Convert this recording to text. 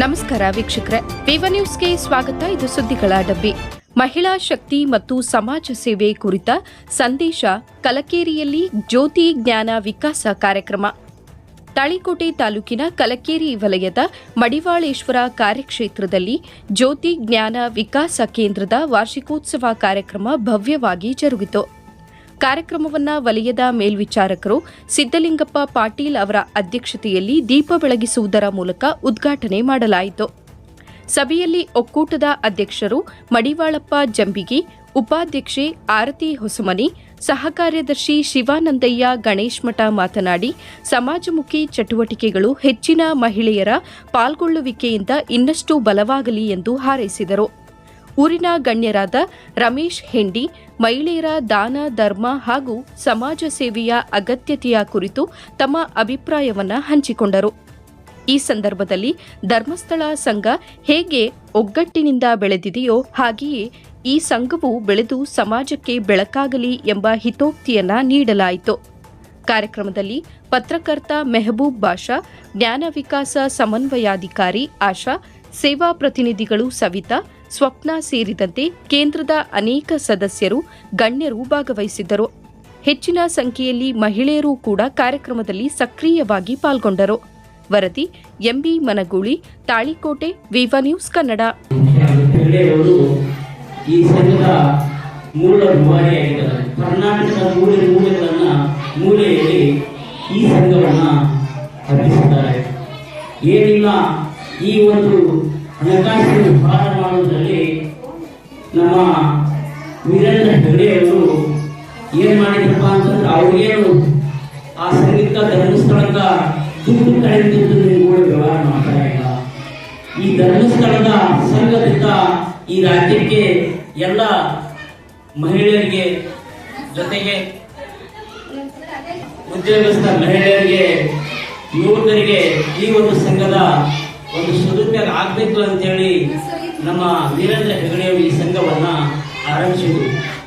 ನಮಸ್ಕಾರ ವೀಕ್ಷಕರೇ. ವಿವ ನ್ಯೂಸ್ಗೆ ಸ್ವಾಗತ. ಇದು ಸುದ್ದಿಗಳ ಡಬ್ಬಿ. ಮಹಿಳಾ ಶಕ್ತಿ ಮತ್ತು ಸಮಾಜ ಸೇವೆ ಕುರಿತ ಸಂದೇಶ ಕಲಕೇರಿಯಲ್ಲಿ ಜ್ಯೋತಿ ಜ್ಞಾನ ವಿಕಾಸ ಕಾರ್ಯಕ್ರಮ. ತಾಳಿಕೋಟೆ ತಾಲೂಕಿನ ಕಲಕೇರಿ ವಲಯದ ಮಡಿವಾಳೇಶ್ವರ ಕಾರ್ಯಕ್ಷೇತ್ರದಲ್ಲಿ ಜ್ಯೋತಿ ಜ್ಞಾನ ವಿಕಾಸ ಕೇಂದ್ರದ ವಾರ್ಷಿಕೋತ್ಸವ ಕಾರ್ಯಕ್ರಮ ಭವ್ಯವಾಗಿ ಜರುಗಿತು. ಕಾರ್ಯಕ್ರಮವನ್ನ ವಲಯದ ಮೇಲ್ವಿಚಾರಕರು ಸಿದ್ದಲಿಂಗಪ್ಪ ಪಾಟೀಲ್ ಅವರ ಅಧ್ಯಕ್ಷತೆಯಲ್ಲಿ ದೀಪ ಬೆಳಗಿಸುವುದರ ಮೂಲಕ ಉದ್ಘಾಟನೆ ಮಾಡಲಾಯಿತು. ಸಭೆಯಲ್ಲಿ ಒಕ್ಕೂಟದ ಅಧ್ಯಕ್ಷರು ಮಡಿವಾಳಪ್ಪ ಜಂಬಿಗಿ, ಉಪಾಧ್ಯಕ್ಷೆ ಆರತಿ ಹೊಸಮನಿ ಸಹ ಕಾರ್ಯದರ್ಶಿ ಶಿವಾನಂದಯ್ಯ ಗಣೇಶ್ ಮಠ ಮಾತನಾಡಿ, ಸಮಾಜಮುಖಿ ಚಟುವಟಿಕೆಗಳು ಹೆಚ್ಚಿನ ಮಹಿಳೆಯರ ಪಾಲ್ಗೊಳ್ಳುವಿಕೆಯಿಂದ ಇನ್ನಷ್ಟು ಬಲವಾಗಲಿ ಎಂದು ಹಾರೈಸಿದರು. ಊರಿನ ಗಣ್ಯರಾದ ರಮೇಶ್ ಹೆಂಡಿ, ಮಹಿಳೆಯರ ದಾನ, ಧರ್ಮ ಹಾಗೂ ಸಮಾಜ ಸೇವೆಯ ಅಗತ್ಯತೆಯ ಕುರಿತು ತಮ್ಮ ಅಭಿಪ್ರಾಯವನ್ನು ಹಂಚಿಕೊಂಡರು. ಈ ಸಂದರ್ಭದಲ್ಲಿ ಧರ್ಮಸ್ಥಳ ಸಂಘ ಹೇಗೆ ಒಗ್ಗಟ್ಟಿನಿಂದ ಬೆಳೆದಿದೆಯೋ ಹಾಗೆಯೇ ಈ ಸಂಘವು ಬೆಳೆದು ಸಮಾಜಕ್ಕೆ ಬೆಳಕಾಗಲಿ ಎಂಬ ಹಿತೋಕ್ತಿಯನ್ನ ನೀಡಲಾಯಿತು. ಕಾರ್ಯಕ್ರಮದಲ್ಲಿ ಪತ್ರಕರ್ತ ಮೆಹಬೂಬ್ ಬಾಷಾ, ಜ್ಞಾನ ವಿಕಾಸ ಸಮನ್ವಯಾಧಿಕಾರಿ ಆಶಾ, ಸೇವಾ ಪ್ರತಿನಿಧಿಗಳು ಸವಿತಾ ಸ್ವಪ್ನ ಸೇರಿದಂತೆ ಕೇಂದ್ರದ ಅನೇಕ ಸದಸ್ಯರು, ಗಣ್ಯರು ಭಾಗವಹಿಸಿದ್ದರು. ಹೆಚ್ಚಿನ ಸಂಖ್ಯೆಯಲ್ಲಿ ಮಹಿಳೆಯರು ಕೂಡ ಕಾರ್ಯಕ್ರಮದಲ್ಲಿ ಸಕ್ರಿಯವಾಗಿ ಪಾಲ್ಗೊಂಡರು. ವರದಿ, M B Managuli, Talikote, Viva news Kannada. ಈ ಏನಿಲ್ಲ, ಈ ಒಂದು ಹಣಕಾಸಿನ ಮಾಡುವುದರಲ್ಲಿ ನಮ್ಮ ವೀರೇಂದ್ರ ಹೆಗಡೆಯವರು ಏನ್ ಮಾಡಿದ್ರಪ್ಪ ಅಂತಂದ್ರೆ ಅವ್ರಿಗೇನು ಆ ಸಂಗೀತ ಧರ್ಮಸ್ಥಳದ ದುಡ್ಡು ಕಳೆದಿದ್ದು ಕೂಡ ವ್ಯವಹಾರ ಮಾಡ್ತಾ ಇಲ್ಲ. ಈ ಧರ್ಮಸ್ಥಳದ ಸಂಘದಿಂದ ಈ ರಾಜ್ಯಕ್ಕೆ ಎಲ್ಲ ಮಹಿಳೆಯರಿಗೆ ಜೊತೆಗೆ ಉದ್ಯೋಗಸ್ಥ ಮಹಿಳೆಯರಿಗೆ, ಯುವಕರಿಗೆ ಈ ಒಂದು ಸಂಘದ ಒಂದು ಸದುಪಯೋಗ ಆಗಬೇಕು ಅಂತೇಳಿ ನಮ್ಮ ವೀರೇಂದ್ರ ಹೆಗಡೆಯವರು ಈ ಸಂಘವನ್ನ ಆರಂಭಿಸಿದರು.